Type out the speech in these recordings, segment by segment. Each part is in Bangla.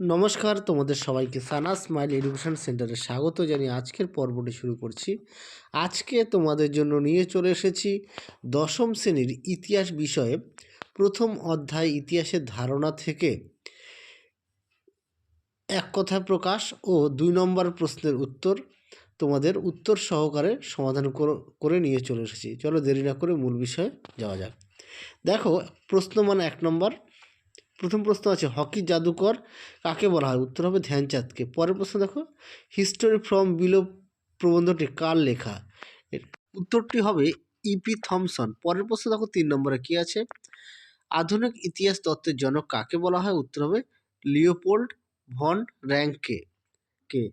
নমস্কার, তোমাদের সবাইকে সানা স্মাইল এডুকেশন সেন্টারে স্বাগত জানিয়ে আজকের পর্বটি শুরু করছি। আজকে তোমাদের জন্য নিয়ে চলে এসেছি দশম শ্রেণির ইতিহাস বিষয়ে প্রথম অধ্যায় ইতিহাসের ধারণা থেকে। এক কথা প্রকাশ ও দুই নম্বর প্রশ্নের উত্তর তোমাদের উত্তর সহকারে সমাধান করে নিয়ে চলে এসেছি। চলো দেরি না করে মূল বিষয়ে যাওয়া যাক। দেখো প্রশ্ন মানে এক নম্বর প্রথম প্রশ্ন আছে, হকি জাদুকর কাকে বলা হয়? উত্তর হবে ধ্যানচাঁদকে। পরের প্রশ্ন দেখো হিস্টোরি ফ্রম বিলো প্রবন্ধটি কার লেখা? উত্তরটি হবে ইপি থমসন পরের প্রশ্ন দেখো, তিন নম্বরে কি আছে? আধুনিক ইতিহাস তত্ত্বের জনক কাকে বলা হয়? উত্তর হবে লিওপোল্ড ভন র্যাঙ্কে কে।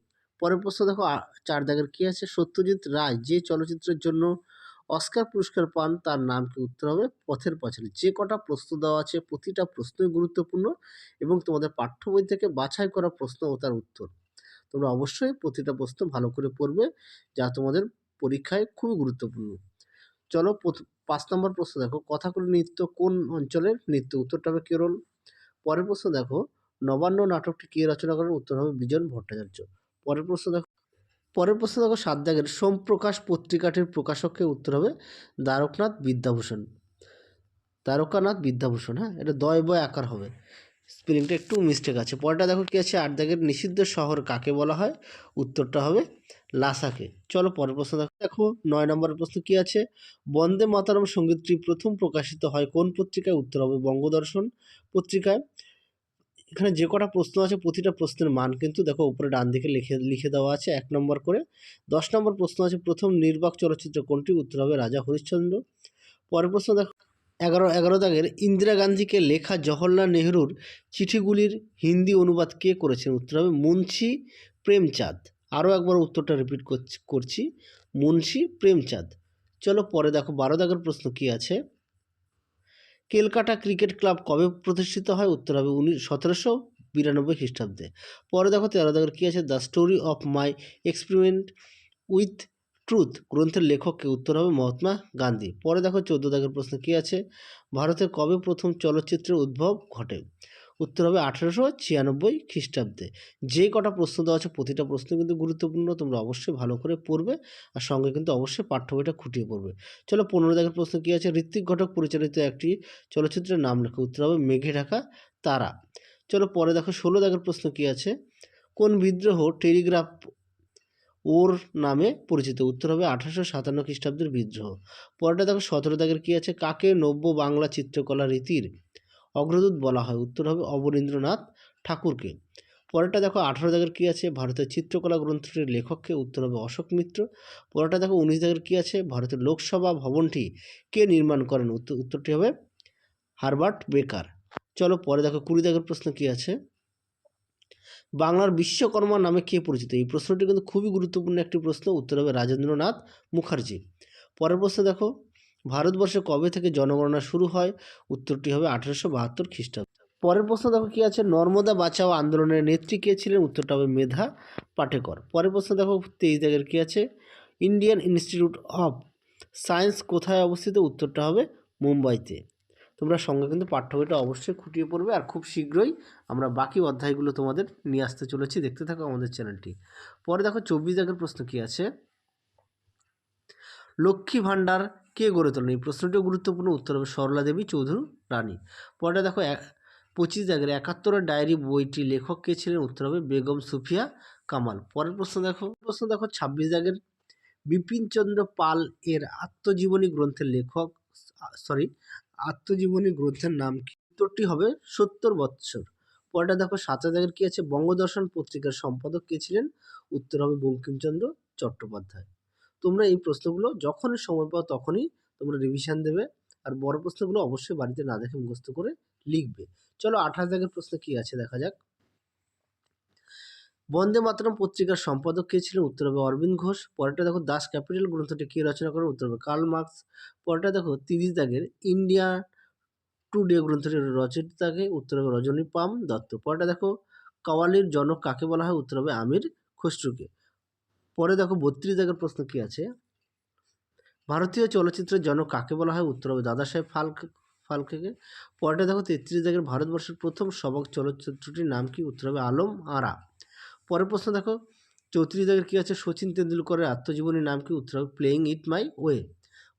পরের প্রশ্ন দেখো চার দাগের কি আছে? সত্যজিৎ রায়, যে চলচ্চিত্রের জন্য অস্কার পুরস্কার পান, তার নাম কি উত্তর হবে? পথের পাঁচালী। যে কটা প্রশ্ন দেওয়া আছে, প্রতিটা প্রশ্নই গুরুত্বপূর্ণ এবং তোমাদের পাঠ্য বই থেকে বাছাই করা প্রশ্ন ও তার উত্তর। তোমরা অবশ্যই প্রতিটা প্রশ্ন ভালো করে পড়বে, যা তোমাদের পরীক্ষায় খুবই গুরুত্বপূর্ণ। চলো পাঁচ নম্বর প্রশ্ন দেখো। কথাকলি নৃত্য কোন অঞ্চলের? নৃত্য উত্তরটা হবে কেরল। পরের প্রশ্ন দেখো। নবান্ন নাটকটি কে রচনা করেন উত্তর হবে বিজন ভট্টাচার্য। পরের প্রশ্ন দেখো। পরের প্রশ্ন দেখো সাত দাগের সোমপ্রকাশ পত্রিকাটির প্রকাশককে উত্তর হবে দ্বারকনাথ বিদ্যাভূষণ। দ্বারকানাথ বিদ্যাভূষণ হ্যাঁ? এটা দয় বয় আকার হবে। স্পেলিংটা একটু মিস্টেক আছে। পরেরটা দেখো কী আছে? আট নিষিদ্ধ শহর কাকে বলা হয়? উত্তরটা হবে লাসাকে। চলো পরের প্রশ্ন দেখো। দেখো, নয় নম্বরের প্রশ্ন কী আছে? বন্দে মাতারম সঙ্গীতটি প্রথম প্রকাশিত হয় কোন পত্রিকায়? উত্তর হবে বঙ্গদর্শন পত্রিকায়। এখানে যে কটা প্রশ্ন আছে, প্রতিটা প্রশ্নের মান কিন্তু দেখো উপরে ডান দিকে লিখে লিখে দেওয়া আছে এক নম্বর করে। দশ নম্বর প্রশ্ন আছে, প্রথম নির্বাক চলচ্চিত্র কোনটি? উত্তর হবে রাজা হরিশ্চন্দ্র। পরের প্রশ্ন দেখো, এগারো এগারো দাগের ইন্দিরা গান্ধীকে লেখা জওহরলাল নেহরুর চিঠিগুলির হিন্দি অনুবাদ কে করেছেন? উত্তর হবে মুন্সি প্রেমচাঁদ। আরও একবার উত্তরটা রিপিট করছি। মুন্সি প্রেমচাঁদ। চলো পরে দেখো, বারো দাগের প্রশ্ন কি আছে? কেলকাটা ক্রিকেট ক্লাব কবে প্রতিষ্ঠিত হয়? উত্তর হবে উনিশ, সতেরোশো বিরানব্বই খ্রিস্টাব্দে। পরে দেখো তেরো দেখো কী আছে? The story of my experiment with truth গ্রন্থের লেখককে উত্তর হবে মহাত্মা গান্ধী। পরে দেখো চোদ্দ দাগের প্রশ্ন কী আছে? ভারতের কবে প্রথম চলচ্চিত্রের উদ্ভব ঘটে? উত্তর হবে আঠেরোশো ছিয়ানব্বই খ্রিস্টাব্দে। যে কটা প্রশ্ন দেওয়া আছে, প্রতিটা প্রশ্ন কিন্তু গুরুত্বপূর্ণ, তোমরা অবশ্যই ভালো করে পড়বে আর সঙ্গে কিন্তু অবশ্যই পাঠ্য বইটা খুঁটিয়ে পড়বে। চলো, পনেরো দাগের প্রশ্ন কী আছে? ঋত্বিক ঘটক পরিচালিত একটি চলচ্চিত্রের নাম লেখো। উত্তর হবে মেঘে ঢাকা তারা। চলো, পরে দেখো, ষোলো দাগের প্রশ্ন কী আছে? কোন বিদ্রোহ টেলিগ্রাফ ওর নামে পরিচিত? উত্তর হবে আঠারোশো সাতান্ন খ্রিস্টাব্দের বিদ্রোহ। পরেটা দেখো, সতেরো দাগের কী আছে? কাকে নব্য বাংলা চিত্রকলা রীতির অগ্রদূত বলা হয়। উত্তর হবে অবনীন্দ্রনাথ ঠাকুরকে। পরেরটা দেখো, আঠারো দাগের কী আছে? ভারতের চিত্রকলা গ্রন্থটির লেখককে। উত্তর হবে অশোক মিত্র। পরেরটা দেখো, উনিশ দাগের কী আছে? ভারতের লোকসভা ভবনটি কে নির্মাণ করেন? উত্তর উত্তরটি হবে হারবার্ট বেকার। চলো পরে দেখো, কুড়ি দাগের প্রশ্ন কী আছে? বাংলার বিশ্বকর্মা নামে কে পরিচিত? এই প্রশ্নটি কিন্তু খুবই গুরুত্বপূর্ণ একটি প্রশ্ন। উত্তর হবে রাজেন্দ্রনাথ মুখার্জি। পরের প্রশ্ন দেখো ভারতবর্ষে কবে থেকে জনগণনা শুরু হয়? উত্তরটি হবে আঠারোশো বাহাত্তর খ্রিস্টাব্দ। পরের প্রশ্ন দেখো কি আছে? নর্মদা বাঁচাও আন্দোলনের নেত্রী কে ছিলেন? উত্তরটা হবে মেধা পাটেকর। পরের প্রশ্ন দেখো তেইশ দাগের কী আছে? ইন্ডিয়ান ইনস্টিটিউট অফ সায়েন্স কোথায় অবস্থিত? উত্তরটা হবে মুম্বাইতে। তোমরা সঙ্গে কিন্তু পাঠ্য বইটা অবশ্যই খুঁটিয়ে পড়বে আর খুব শীঘ্রই আমরা বাকি অধ্যায়গুলো তোমাদের নিয়ে আসতে চলেছি। দেখতে থাকো আমাদের চ্যানেলটি। পরে দেখো চব্বিশ দাগের প্রশ্ন কী আছে? লক্ষ্মী ভাণ্ডার কে গড়ে তোলেন? এই প্রশ্নটিও গুরুত্বপূর্ণ উত্তর হবে সরলা দেবী চৌধুরী রানী। পরে দেখো পঁচিশ দাগের একাত্তরের ডায়েরি বইটি লেখক কে ছিলেন? উত্তর হবে বেগম সুফিয়া কামাল। পরের প্রশ্ন দেখো প্রশ্ন দেখো, ছাব্বিশ দাগের বিপিনচন্দ্র পাল এর আত্মজীবনী গ্রন্থের লেখক সরি আত্মজীবনী গ্রন্থের নাম কি? উত্তরটি হবে সত্তর বৎসর। পরেটা দেখো সাত দাগের কি আছে? বঙ্গদর্শন পত্রিকার সম্পাদক কে ছিলেন? উত্তর হবে বঙ্কিমচন্দ্র চট্টোপাধ্যায়। তোমরা এই প্রশ্নগুলো যখনই সময় পাও তখনই তোমরা রিভিশন দেবে। আর বড় প্রশ্নগুলো অবশ্যই বাড়িতে না দেখে মুখস্থ করে লিখবে। চলো আঠাশ দাগের প্রশ্ন কি আছে দেখা যাক। বন্দে মাতরম পত্রিকার সম্পাদক কে ছিলেন? উত্তর হবে অরবিন্দ ঘোষ। পরেরটা দেখো দাস ক্যাপিটাল গ্রন্থটি কে রচনা করেন? উত্তর হবে কার্ল মার্কস। পরেরটা দেখো তিরিশ দাগের ইন্ডিয়া টুডে গ্রন্থটির রচয়িতাকে উত্তর হবে রজনী পাম দত্ত। পরেরটা দেখো কাওয়ালির জনক কাকে বলা হয়? উত্তর হবে আমির খসরুকে। পরে দেখো বত্রিশ দাগের প্রশ্ন কি আছে? ভারতীয় চলচ্চিত্রের জনক কাকে বলা হয়? উত্তর হবে দাদা সাহেব ফালক, ফালকেকে। পরেরটা দেখো তেত্রিশ দাগের ভারতবর্ষের প্রথম সবক চলচ্চিত্রটির নাম কি? উত্তর হবে আলম আরা। পরের প্রশ্ন দেখো, চৌত্রিশ দাগের কী আছে? সচিন তেন্ডুলকরের আত্মজীবনীর নাম কি? উত্তর হবে প্লেয়িং ইট মাই ওয়ে।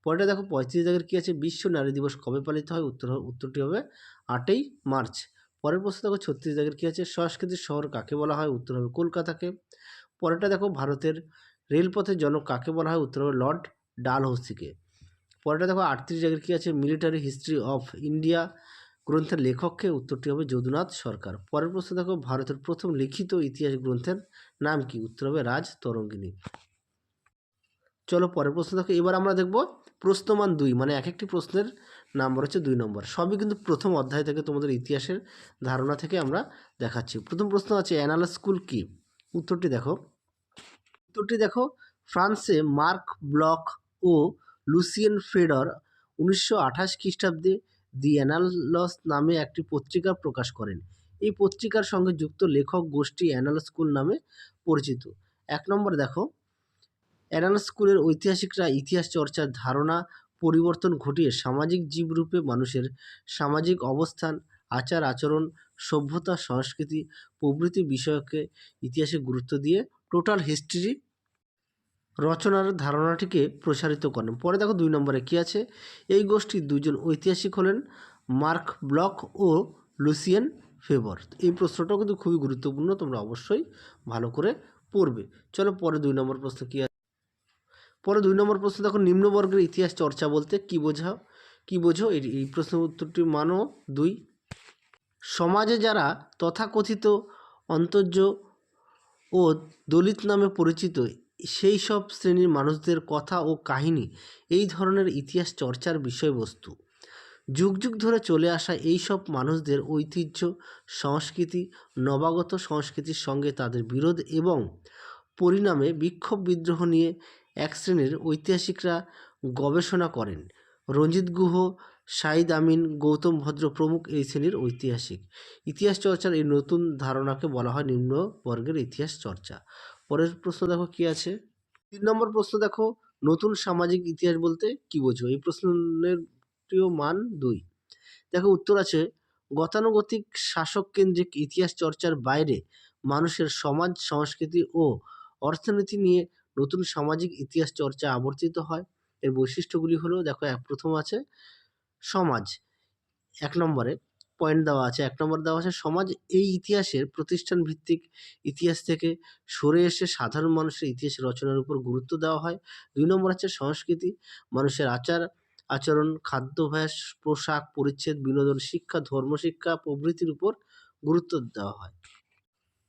পরেটা দেখো, পঁয়ত্রিশ দাগের কী আছে? বিশ্ব নারী দিবস কবে পালিত হয়? উত্তর উত্তরটি হবে আটই মার্চ। পরের প্রশ্ন দেখো, ছত্রিশ দাগের কী আছে? সংস্কৃতির শহর কাকে বলা হয়? উত্তর হবে কলকাতাকে। পরেরটা দেখো ভারতের রেলপথের জনক কাকে বলা হয়? উত্তর হবে লর্ড ডালহৌসিকে। পরেরটা দেখো আটত্রিশ জায়গার কী আছে? মিলিটারি হিস্ট্রি অফ ইন্ডিয়া গ্রন্থের লেখককে, উত্তরটি হবে যদুনাথ সরকার। পরের প্রশ্ন দেখো ভারতের প্রথম লিখিত ইতিহাস গ্রন্থের নাম কি? উত্তর হবে রাজ তরঙ্গিনী। চলো পরের প্রশ্ন দেখো, এবার আমরা দেখব প্রশ্নমান দুই মানে এক একটি প্রশ্নের নাম্বার হচ্ছে দুই নম্বর। সবই কিন্তু প্রথম অধ্যায় থেকে তোমাদের ইতিহাসের ধারণা থেকে আমরা দেখাচ্ছি। প্রথম প্রশ্ন আছে অ্যানালাস স্কুল কি? উত্তরটি দেখো উত্তরটি দেখো। ফ্রান্সে মার্ক ব্লক ও লুসিয়েন ফেডর উনিশশো আঠাশ খ্রিস্টাব্দে দি অ্যানালস নামে একটি পত্রিকা প্রকাশ করেন। এই পত্রিকার সঙ্গে যুক্ত লেখক গোষ্ঠী অ্যানাল স্কুল নামে পরিচিত। এক নম্বর দেখো। অ্যানাল স্কুলের ঐতিহাসিকরা ইতিহাস চর্চার ধারণা, পরিবর্তন ঘটিয়ে সামাজিক জীবরূপে মানুষের সামাজিক অবস্থান আচার আচরণ সভ্যতা, সংস্কৃতি, প্রভৃতি বিষয়কে ইতিহাসে গুরুত্ব দিয়ে টোটাল হিস্ট্রি রচনার ধারণাটিকে প্রসারিত করেন। পরে দেখো দুই নম্বরে কী আছে? এই গোষ্ঠীর দুজন ঐতিহাসিক হলেন মার্ক ব্লক ও লুসিয়ান ফেবর এই প্রশ্নটাও কিন্তু খুবই গুরুত্বপূর্ণ, তোমরা অবশ্যই ভালো করে পড়বে। চলো পরে দুই নম্বর প্রশ্ন কী আছে? পরে দুই নম্বর প্রশ্ন দেখো, নিম্নবর্গের ইতিহাস চর্চা বলতে কী বোঝাও কী বোঝো? এই প্রশ্নের উত্তরটি মানো। দুই, সমাজে যারা তথাকথিত অন্তর্য ও দলিত নামে পরিচিত সেই সব শ্রেণির মানুষদের কথা ও কাহিনী এই ধরনের ইতিহাস চর্চার বিষয়বস্তু। যুগ যুগ ধরে চলে আসা এই সব মানুষদের ঐতিহ্য, সংস্কৃতি, নবাগত সংস্কৃতির সঙ্গে তাদের বিরোধ এবং পরিণামে বিক্ষোভ বিদ্রোহ নিয়ে এক শ্রেণির ঐতিহাসিকরা গবেষণা করেন। রঞ্জিত গুহ সাইদ আমিন গৌতম ভদ্র প্রমুখ এই শ্রেণির ঐতিহাসিক। ইতিহাস চর্চার এই নতুন ধারণাকে বলা হয় নিম্ন বর্গের ইতিহাস চর্চা। পরের প্রশ্ন দেখো, কি আছে? তিন নম্বর প্রশ্ন দেখো, নতুন সামাজিক ইতিহাস বলতে কি বোঝো? এই প্রশ্নের মান দুই। দেখো, উত্তর আছে, গতানুগতিক শাসক কেন্দ্রিক ইতিহাস চর্চার বাইরে মানুষের সমাজ, সংস্কৃতি ও অর্থনীতি নিয়ে নতুন সামাজিক ইতিহাস চর্চা আবর্তিত হয়। এর বৈশিষ্ট্যগুলি হলো, দেখো, এক প্রথম আছে সমাজ। এক নম্বরে পয়েন্ট দেওয়া আছে। এক নম্বর দেওয়া আছে, সমাজ এই ইতিহাসের প্রতিষ্ঠান ভিত্তিক ইতিহাস থেকে সরে এসে সাধারণ মানুষের ইতিহাস রচনার উপর গুরুত্ব দেওয়া হয়। দুই নম্বর আছে সংস্কৃতি। মানুষের আচার, আচরণ খাদ্যাভ্যাস পোশাক, পরিচ্ছেদ, বিনোদন, শিক্ষা, ধর্মশিক্ষা প্রভৃতির উপর গুরুত্ব দেওয়া হয়।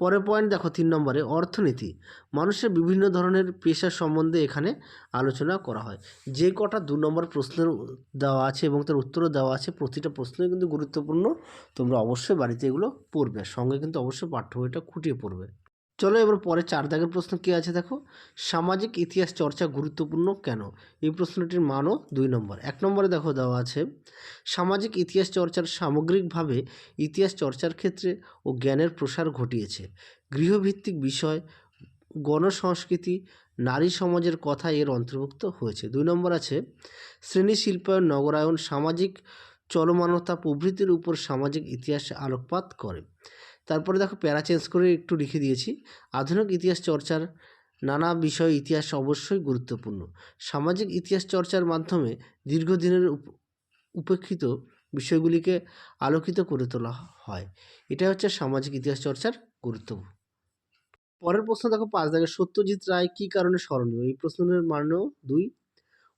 পরের পয়েন্ট দেখো তিন নম্বরে, অর্থনীতি। মানুষের বিভিন্ন ধরনের পেশা সম্বন্ধে এখানে আলোচনা করা হয়। যে কটা দু নম্বর প্রশ্নের দেওয়া আছে এবং তার উত্তরও দেওয়া আছে, প্রতিটা প্রশ্নই কিন্তু গুরুত্বপূর্ণ। তোমরা অবশ্যই বাড়িতে এগুলো পড়বে। সঙ্গে কিন্তু অবশ্যই পাঠ্য বইটা খুঁটিয়ে পড়বে। চলো এবার পরে চার দাগের প্রশ্ন কী আছে দেখো? সামাজিক ইতিহাস চর্চা গুরুত্বপূর্ণ কেন? এই প্রশ্নটির মানও দুই নম্বর। এক নম্বরে দেখো দেওয়া আছে, সামাজিক ইতিহাস চর্চার সামগ্রিকভাবে ইতিহাস চর্চার ক্ষেত্রে ও জ্ঞানের প্রসার ঘটিয়েছে। গৃহভিত্তিক বিষয়, গণসংস্কৃতি, নারী সমাজের কথা এর অন্তর্ভুক্ত হয়েছে। দুই নম্বর আছে, শ্রেণি শিল্পায়ন, নগরায়ন, সামাজিক চলমানতা প্রভৃতির উপর সামাজিক ইতিহাস আলোকপাত করে। তারপরে দেখো প্যারা চেঞ্জ করে একটু লিখে দিয়েছি। আধুনিক ইতিহাস চর্চার নানা বিষয় ইতিহাস অবশ্যই গুরুত্বপূর্ণ। সামাজিক ইতিহাস চর্চার মাধ্যমে দীর্ঘদিনের উপ- উপেক্ষিত বিষয়গুলিকে আলোকিত করে তোলা হয়। এটা হচ্ছে সামাজিক ইতিহাস চর্চার গুরুত্ব। পরের প্রশ্ন দেখো পাঁচ। দাগে সত্যজিৎ রায় কী কারণে স্মরণীয়? এই প্রশ্নের মানেও দুই।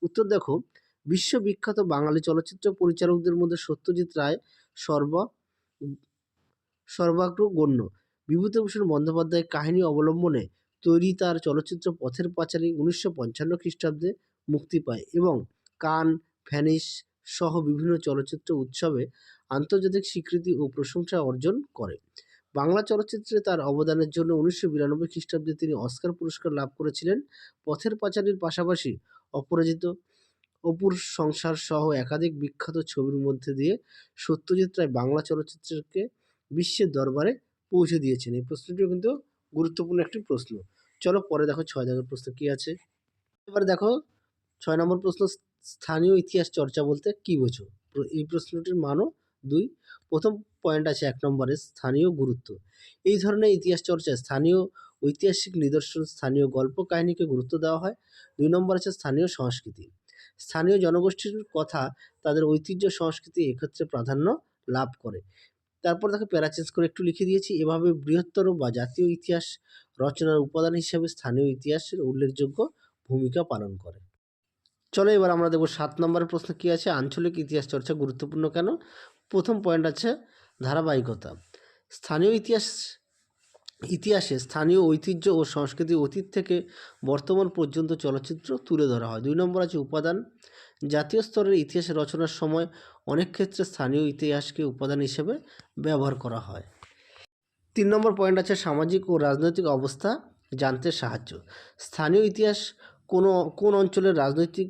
উত্তর দেখো, বিশ্ববিখ্যাত বাঙালি চলচ্চিত্র পরিচালকদের মধ্যে সত্যজিৎ রায় সর্ব সর্বাগ্রগণ্য। বিভূতিভূষণ বন্দ্যোপাধ্যায়ের কাহিনী অবলম্বনে তৈরি তার চলচ্চিত্র পথের পাঁচালী উনিশশো পঞ্চান্ন খ্রিস্টাব্দে মুক্তি পায় এবং কান ভ্যানিস সহ বিভিন্ন চলচ্চিত্র উৎসবে আন্তর্জাতিক স্বীকৃতি ও প্রশংসা অর্জন করে। বাংলা চলচ্চিত্রে তার অবদানের জন্য উনিশশো বিরানব্বই খ্রিস্টাব্দে তিনি অস্কার পুরস্কার লাভ করেছিলেন। পথের পাঁচালীর পাশাপাশি অপরাজিত অপুর সংসার সহ একাধিক বিখ্যাত ছবির মধ্যে দিয়ে সত্যজিৎ রায় বাংলা চলচ্চিত্রকে বিশ্বের দরবারে পৌঁছে দিয়েছেন। এই প্রশ্নটিও কিন্তু গুরুত্বপূর্ণ একটি প্রশ্ন। চলো পরে দেখো ছয় দাগের প্রশ্ন কী আছে। এবার দেখো ছয় নম্বর প্রশ্ন, স্থানীয় ইতিহাস চর্চা বলতে কী বোঝো? এই প্রশ্নটির মানও দুই। প্রথম পয়েন্ট আছে এক নম্বরে, স্থানীয় গুরুত্ব। এই ধরনের ইতিহাস চর্চায় স্থানীয় ঐতিহাসিক নিদর্শন, স্থানীয় গল্প কাহিনীকে গুরুত্ব দেওয়া হয়। দুই নম্বর আছে স্থানীয় সংস্কৃতি। স্থানীয় জনগোষ্ঠীর কথা তাদের ঐতিহ্য, সংস্কৃতি এক্ষেত্রে প্রাধান্য লাভ করে। তারপর তাকে প্যারা চেঞ্জ করে একটু লিখে দিয়েছি। এভাবে বৃহত্তর বা জাতীয় ইতিহাস রচনার উপাদান হিসাবে স্থানীয় ইতিহাসের উল্লেখযোগ্য ভূমিকা পালন করে। চলো এবার আমরা দেখব সাত নম্বরের প্রশ্ন কী আছে? আঞ্চলিক ইতিহাস চর্চা গুরুত্বপূর্ণ কেন? প্রথম পয়েন্ট আছে ধারাবাহিকতা। স্থানীয় ইতিহাস, ইতিহাসে স্থানীয় ঐতিহ্য ও সংস্কৃতি অতীত থেকে বর্তমান পর্যন্ত চলচ্চিত্র তুলে ধরা হয়। দুই নম্বর আছে উপাদান। জাতীয় স্তরের ইতিহাস রচনার সময় অনেক ক্ষেত্রে স্থানীয় ইতিহাসকে উপাদান হিসেবে ব্যবহার করা হয়। তিন নম্বর পয়েন্ট আছে সামাজিক ও রাজনৈতিক অবস্থা জানতে সাহায্য। স্থানীয় ইতিহাস কোনো, কোন অঞ্চলের রাজনৈতিক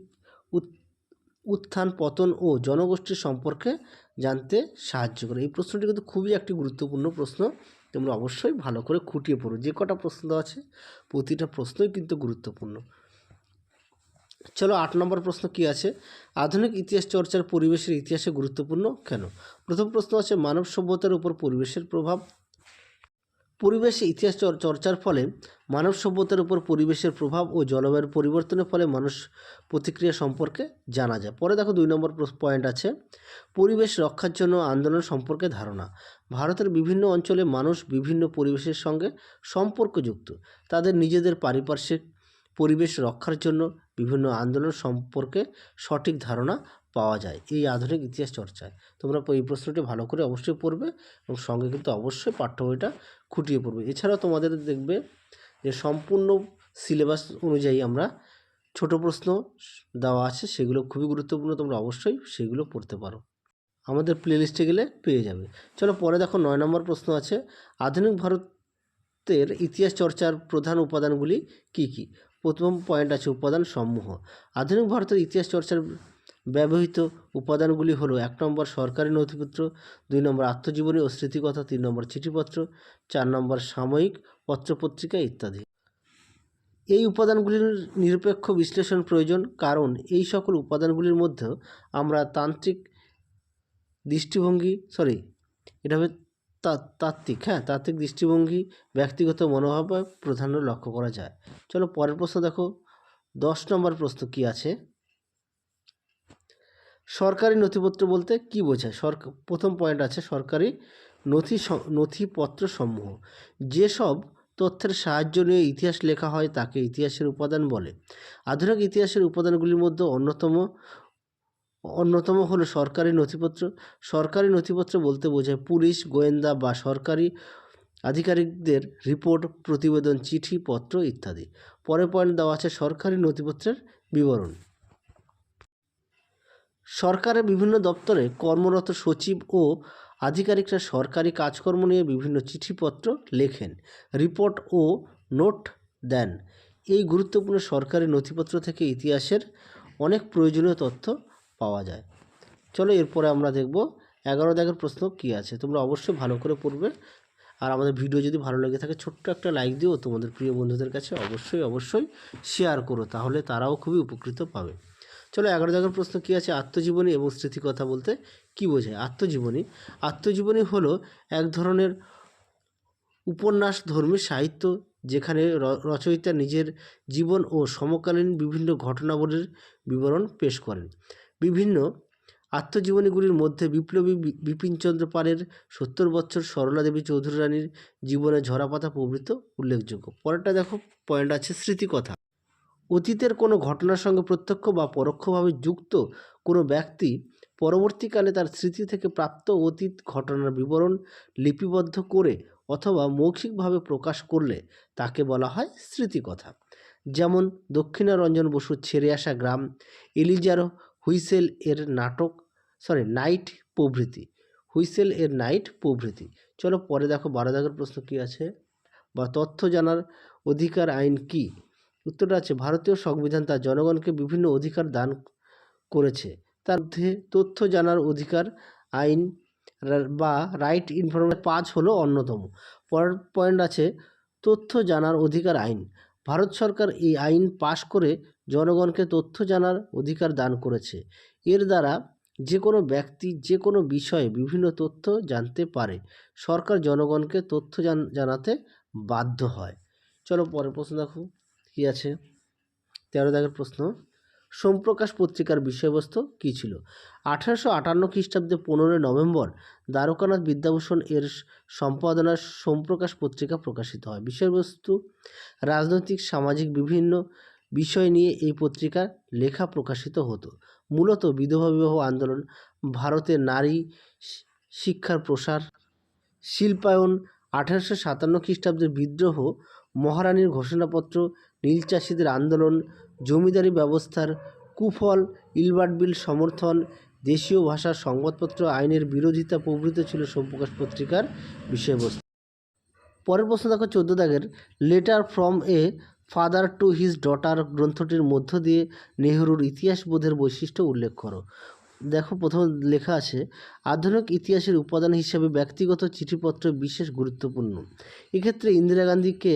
উত্থান, পতন ও জনগোষ্ঠীর সম্পর্কে জানতে সাহায্য করে। এই প্রশ্নটি কিন্তু খুবই একটি গুরুত্বপূর্ণ প্রশ্ন। তোমরা অবশ্যই ভালো করে খুঁটিয়ে পড়ো। যে কটা প্রশ্ন আছে, প্রতিটা প্রশ্নই কিন্তু গুরুত্বপূর্ণ। চলো আট নম্বর প্রশ্ন কি আছে? আধুনিক ইতিহাস চর্চার পরিবেশের ইতিহাসে গুরুত্বপূর্ণ কেন? প্রথম প্রশ্ন আছে, মানব সভ্যতার উপর পরিবেশের প্রভাব। পরিবেশে ইতিহাস চর- চর্চার ফলে মানব সভ্যতার উপর পরিবেশের প্রভাব ও জলবায়ুর পরিবর্তনের ফলে মানুষ প্রতিক্রিয়া সম্পর্কে জানা যায়। পরে দেখো দুই নম্বর পয়েন্ট আছে। পরিবেশ রক্ষার জন্য আন্দোলন সম্পর্কে ধারণা। ভারতের বিভিন্ন অঞ্চলে মানুষ বিভিন্ন পরিবেশের সঙ্গে সম্পর্কযুক্ত। তাদের নিজেদের পারিপার্শ্বিক পরিবেশ রক্ষার জন্য বিভিন্ন আন্দোলন সম্পর্কে সঠিক ধারণা পাওয়া যায়। এই আধুনিক ইতিহাস চর্চায়। তোমরা এই প্রশ্নটি ভালো করে অবশ্যই পড়বে এবং সঙ্গে কিন্তু অবশ্যই পাঠ্য বইটা খুঁটিয়ে পড়বে। এছাড়াও তোমাদের দেখবে যে সম্পূর্ণ সিলেবাস অনুযায়ী আমরা ছোট প্রশ্ন দেওয়া আছে, সেগুলো খুবই গুরুত্বপূর্ণ, তোমরা অবশ্যই সেগুলো পড়তে পারো। আমাদের প্লেলিস্টে গেলে পেয়ে যাবে। চলো পরে দেখো নয় নম্বর প্রশ্ন আছে, আধুনিক ভারতের ইতিহাস চর্চার প্রধান উপাদানগুলি কি কি? প্রথম পয়েন্ট আছে উপাদান সমূহ। আধুনিক ভারতের ইতিহাস চর্চার ব্যবহৃত উপাদানগুলি হলো এক নম্বর সরকারি নথিপত্র, দুই নম্বর আত্মজীবনী ও স্মৃতিকথা, তিন নম্বর চিঠিপত্র, চার নম্বর সাময়িক পত্রপত্রিকা ইত্যাদি। এই উপাদানগুলির নিরপেক্ষ বিশ্লেষণ প্রয়োজন, কারণ এই সকল উপাদানগুলির মধ্যে আমরা তান্ত্রিক দৃষ্টিভঙ্গি সরি এটা হবে তাত্ত্বিক হ্যাঁ তাত্ত্বিক দৃষ্টিভঙ্গি, ব্যক্তিগত মনোভাব প্রাধান্য লক্ষ্য করা যায়। চলো পরের প্রশ্ন দেখো। দশ নম্বর প্রশ্ন কি আছে? সরকারি নথিপত্র বলতে কি বোঝায়? সরকার প্রথম পয়েন্ট আছে সরকারি নথি নথিপত্র সমূহ। যেসব তথ্যের সাহায্য নিয়ে ইতিহাস লেখা হয় তাকে ইতিহাসের উপাদান বলে। আধুনিক ইতিহাসের উপাদানগুলির মধ্যে অন্যতম অন্যতম হলো সরকারি নথিপত্র। সরকারি নথিপত্র বলতে বোঝায় পুলিশ, গোয়েন্দা বা সরকারি আধিকারিকদের রিপোর্ট, প্রতিবেদন, চিঠি, পত্র ইত্যাদি। পরে পয়েন্ট দেওয়া আছে সরকারি নথিপত্রের বিবরণ। সরকারের বিভিন্ন দপ্তরে কর্মরত সচিব ও আধিকারিকরা সরকারি কাজকর্ম নিয়ে বিভিন্ন চিঠিপত্র লেখেন, রিপোর্ট ও নোট দেন। এই গুরুত্বপূর্ণ সরকারি নথিপত্র থেকে ইতিহাসের অনেক প্রয়োজনীয় তথ্য পাওয়া যায়। চলো এরপরে আমরা দেখব এগারো দাগের প্রশ্ন কী আছে। তোমরা অবশ্যই ভালো করে পড়বে। আর আমাদের ভিডিও যদি ভালো লেগে থাকে, ছোট্ট একটা লাইক দিও। তোমাদের প্রিয় বন্ধুদের কাছে অবশ্যই অবশ্যই শেয়ার করো। তাহলে তারাও খুবই উপকৃত পাবে। চলো এগারো দাগের প্রশ্ন কী আছে? আত্মজীবনী এবং স্মৃতিকথা বলতে কী বোঝায়? আত্মজীবনী। আত্মজীবনী হলো এক ধরনের উপন্যাস ধর্মী সাহিত্য যেখানে রচয়িতা নিজের জীবন ও সমকালীন বিভিন্ন ঘটনাবলীর বিবরণ পেশ করেন। বিভিন্ন আত্মজীবনীগুলির মধ্যে বিপ্লবী বিপিনচন্দ্র পালের সত্তর বছর সরলা দেবী চৌধুরী রানীর জীবনে ঝরাপাতা প্রভৃত উল্লেখযোগ্য। পরেরটা দেখো পয়েন্ট আছে স্মৃতিকথা। অতীতের কোনো ঘটনার সঙ্গে প্রত্যক্ষ বা পরোক্ষভাবে যুক্ত কোনো ব্যক্তি পরবর্তীকালে তার স্মৃতি থেকে প্রাপ্ত অতীত ঘটনার বিবরণ লিপিবদ্ধ করে অথবা মৌখিকভাবে প্রকাশ করলে তাকে বলা হয় স্মৃতিকথা। যেমন দক্ষিণারঞ্জন বসুর ছেড়ে আসা গ্রাম, এলিজার হুইসেল এর নাটক সরি নাইট প্রভৃতি। হুইসেল এর নাইট প্রভৃতি। চলো পরে দেখো, বারো দাগের প্রশ্ন কী আছে? বা তথ্য জানার অধিকার আইন কী? উত্তরটা আছে, ভারতীয় সংবিধান তার জনগণকে বিভিন্ন অধিকার দান করেছে। তার মধ্যে তথ্য জানার অধিকার আইন বা রাইট ইনফরমেশন পাঁচ হলো অন্যতম। পরের পয়েন্ট আছে, তথ্য জানার অধিকার আইন। ভারত সরকার এই আইন পাশ করে জনগণকে তথ্য জানার অধিকার দান করেছে। এর দ্বারা যে কোনো ব্যক্তি যে কোনো বিষয়ে বিভিন্ন তথ্য জানতে পারে। সরকার জনগণকে তথ্য জানাতে বাধ্য হয়। চলো পরের প্রশ্ন দেখো, কী আছে? তেরো দাগের প্রশ্ন, সোমপ্রকাশ পত্রিকার বিষয়বস্তু কী ছিল? আঠারোশো আটান্ন খ্রিস্টাব্দে পনেরোই নভেম্বর দ্বারকানাথ বিদ্যাভূষণ এর সম্পাদনায় সোমপ্রকাশ পত্রিকা প্রকাশিত হয়। বিষয়বস্তু, রাজনৈতিক, সামাজিক, বিভিন্ন বিষয় নিয়ে এই পত্রিকার লেখা প্রকাশিত হতো। মূলত বিধবা বিবাহ আন্দোলন ভারতে নারী শিক্ষার প্রসার, শিল্পায়ন, আঠারোশো সাতান্ন খ্রিস্টাব্দের বিদ্রোহ, মহারানীর ঘোষণাপত্র, নীল চাষিদের আন্দোলন, জমিদারি ব্যবস্থার কুফল, ইলবার্ট বিল সমর্থন, দেশীয় ভাষার সংবাদপত্র আইনের বিরোধিতা প্রভৃতি ছিল সোমপ্রকাশ পত্রিকার বিষয়বস্তু। পরের প্রশ্ন দেখো চোদ্দ দাগের, letter from a father to his daughter গ্রন্থটির মধ্য দিয়ে নেহরুর ইতিহাস বোধের বৈশিষ্ট্য উল্লেখ করো। দেখো, প্রথম লেখা আছে, আধুনিক ইতিহাসের উপাদান হিসেবে ব্যক্তিগত চিঠিপত্র বিশেষ গুরুত্বপূর্ণ। এক্ষেত্রে ইন্দিরা গান্ধীকে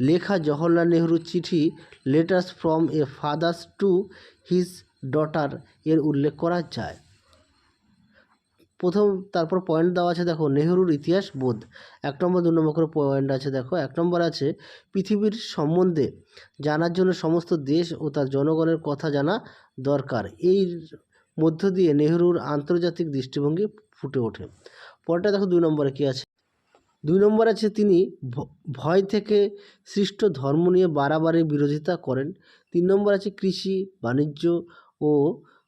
লেখা জওহরলাল নেহরুর চিঠি letters from a father's to his daughter এর উল্লেখ করা যায়। প্রথম তারপর পয়েন্ট দেওয়া আছে, দেখো, নেহরুর ইতিহাস বোধ। এক নম্বর, দু নম্বর করে পয়েন্ট আছে, দেখো। এক নম্বর আছে, পৃথিবীর সম্বন্ধে জানার জন্য সমস্ত দেশ ও তার জনগণের কথা জানা দরকার। এই মধ্য দিয়ে নেহরুর আন্তর্জাতিক দৃষ্টিভঙ্গি ফুটে ওঠে। পরেরটা, দেখো, দুই নম্বরে কী আছে? দুই নম্বর আছে, তিনি ভয় থেকে সৃষ্ট ধর্ম নিয়ে বাড়াবাড়ি বিরোধিতা করেন। তিন নম্বর আছে, কৃষি, বাণিজ্য ও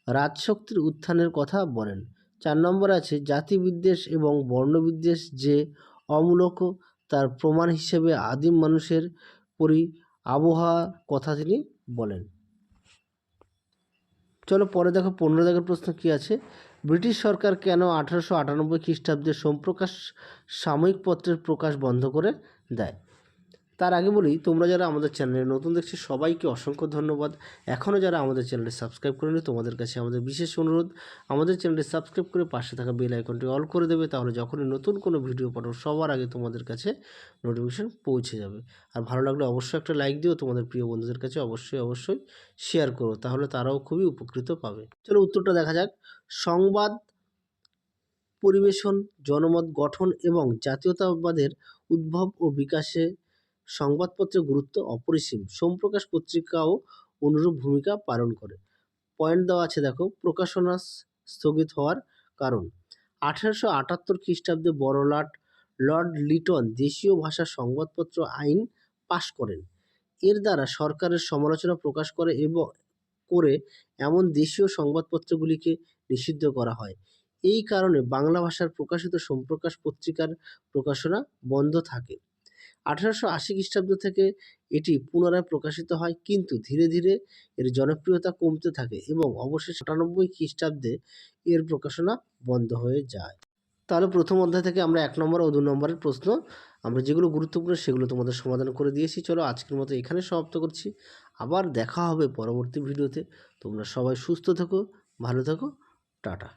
রাজশক্তির উত্থানের কথা বলেন। চার নম্বর আছে জাতিবিদ্বেষ এবং বর্ণবিদ্বেষ যে অমূলক, তার প্রমাণ হিসেবে আদিম মানুষের পরি আবহাওয়ার কথা তিনি বলেন। চলো পরে দেখো, পনেরো দাগের প্রশ্ন কী আছে? ব্রিটিশ সরকার কেন আঠারোশো আটানব্বই খ্রিস্টাব্দে সোমপ্রকাশ সাময়িক পত্রের প্রকাশ বন্ধ করে দেয়? তার আগে বলি, তোমরা যারা আমাদের চ্যানেলে নতুন দেখছ, সবাইকে অসংখ্য ধন্যবাদ। এখনও যারা আমাদের চ্যানেলটি সাবস্ক্রাইব করেনি, তোমাদের কাছে আমাদের বিশেষ অনুরোধ, আমাদের চ্যানেলটি সাবস্ক্রাইব করে পাশে থাকা বেল আইকনটি অল করে দেবে, তাহলে যখনই নতুন কোনো ভিডিও পাঠাবো, সবার আগে তোমাদের কাছে নোটিফিকেশন পৌঁছে যাবে। আর ভালো লাগলে অবশ্যই একটা লাইক দিও, তোমাদের প্রিয় বন্ধুদের কাছে অবশ্যই অবশ্যই শেয়ার করো, তাহলে তারাও খুবই উপকৃত পাবে। চলো উত্তরটা দেখা যাক। সংবাদ পরিবেশন, জনমত গঠন এবং জাতীয়তাবাদের উদ্ভব ও বিকাশে সংবাদপত্রের গুরুত্ব অপরিসীম। সোমপ্রকাশ পত্রিকাও অনুরূপ ভূমিকা পালন করে। পয়েন্ট দেওয়া আছে দেখো, প্রকাশনা স্থগিত হওয়ার কারণ। আঠারোশো আটাত্তর খ্রিস্টাব্দে বড়লাট লর্ড লিটন দেশীয় ভাষার সংবাদপত্র আইন পাশ করেন। এর দ্বারা সরকারের সমালোচনা প্রকাশ করে এবং করে এমন দেশীয় সংবাদপত্রগুলিকে নিষিদ্ধ করা হয়। এই কারণে বাংলা ভাষার প্রকাশিত সোমপ্রকাশ পত্রিকার প্রকাশনা বন্ধ থাকে। আঠারোশো আশি খ্রিস্টাব্দ থেকে এটি পুনরায় প্রকাশিত হয়, কিন্তু ধীরে ধীরে এর জনপ্রিয়তা কমতে থাকে এবং অবশেষে আটানব্বই খ্রিস্টাব্দে এর প্রকাশনা বন্ধ হয়ে যায়। তাহলে প্রথম অধ্যায় থেকে আমরা এক নম্বর ও দু নম্বরের প্রশ্ন, আমরা যেগুলো গুরুত্বপূর্ণ সেগুলো তোমাদের সমাধান করে দিয়েছি। চলো আজকের মতো এখানে সমাপ্ত করছি। আবার দেখা হবে পরবর্তী ভিডিওতে। তোমরা সবাই সুস্থ থেকো, ভালো থেকো, টাটা।